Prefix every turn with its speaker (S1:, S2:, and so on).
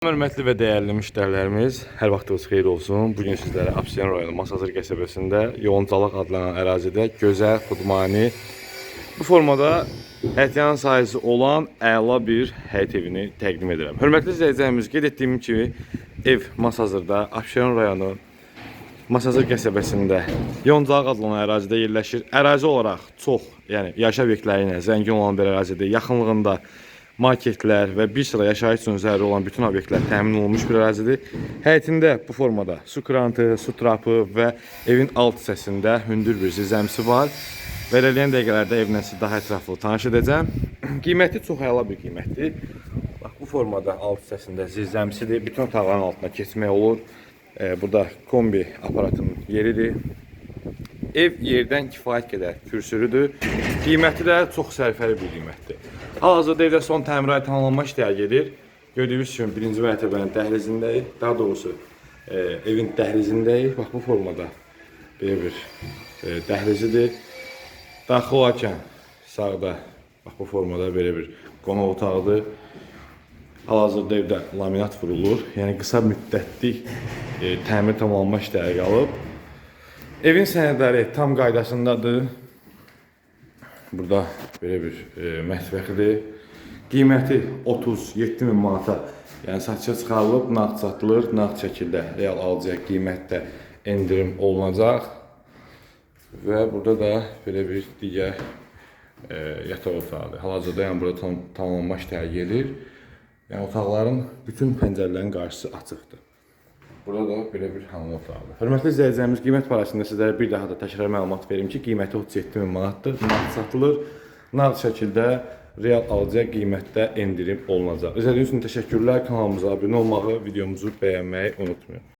S1: Hörmətli və dəyərli müştərilərimiz, hər vaxtınız xeyir olsun. Bu gün sizlərə Absiyan rayonu Masazır qəsəbəsində Yoğuncalıq adlanan ərazidə gözəl, xudmani bu formada həyətyan sahəsi olan əla bir həyət evini təqdim edirəm. Hörmətli izləyicilərimiz, qeyd etdiyim kimi ev Masazırda Absiyan rayonu Masazır qəsəbəsində Yoncalıq adlanan ərazidə yerləşir. Ərazi olaraq çox, yəni yaşayış obyektləri ilə zəngin olan bir ərazidir. Yaxınlığında marketlər və bir sıra yaşayış üçün olan bütün obyektlər təmin olunmuş bir ərazidir. Həyətində bu formada su krantı, su trapı və evin alt hissəsində hündür bir zirzəmisi var. Və irəliyən dəqiqələrdə evlə sizə daha ətraflı tanış edəcəm. Qiyməti çox əla bir qiymətdir. Bax bu formada alt hissəsində zirzəmisidir. Bütün otaqların altına keçmək olur. Ee, burada kombi aparatının yeridir. Ev yerdən kifayət qədər kürsülüdür. Qiyməti də çox sərfəli bir qiymətdir. Hal-hazırda evdə son təmirat tamamlanma işləri gedir. Gördüyünüz kimi birinci mərtəbənin dəhlizindəyik. Daha doğrusu e, evin dəhlizindəyik. Bax bu formada belə bir e, dəhlizidir. Daxil olarkən sağda bax bu formada belə bir qonaq otağıdır. Hal-hazırda evdə laminat vurulur. Yəni qısa müddətlik e, təmir tamamlanma işləri qalıb. Evin sənədləri tam qaydasındadır. Burada belə bir e, mətbəxidir. Qiyməti 37 min manata, yəni satışa çıxarılıb, nağd satılır, nağd şəkildə real alıcıya qiymətdə endirim olunacaq. Və burada da belə bir digər e, yataq otağıdır. Hal-hazırda yəni burada tam, tamamlanma işləri gedir. Yəni otaqların bütün pəncərələrin qarşısı açıqdır. Burada da belə bir hamam otağıdır. Hörmətli izləyicilərimiz, qiymət barəsində sizlərə bir daha da təkrar məlumat verim ki, qiyməti 37 min manatdır. Nağd satılır. Nağd şəkildə real alıcıya qiymətdə endirim olunacaq. İzlədiyiniz üçün təşəkkürlər. Kanalımıza abunə olmağı, videomuzu bəyənməyi unutmayın.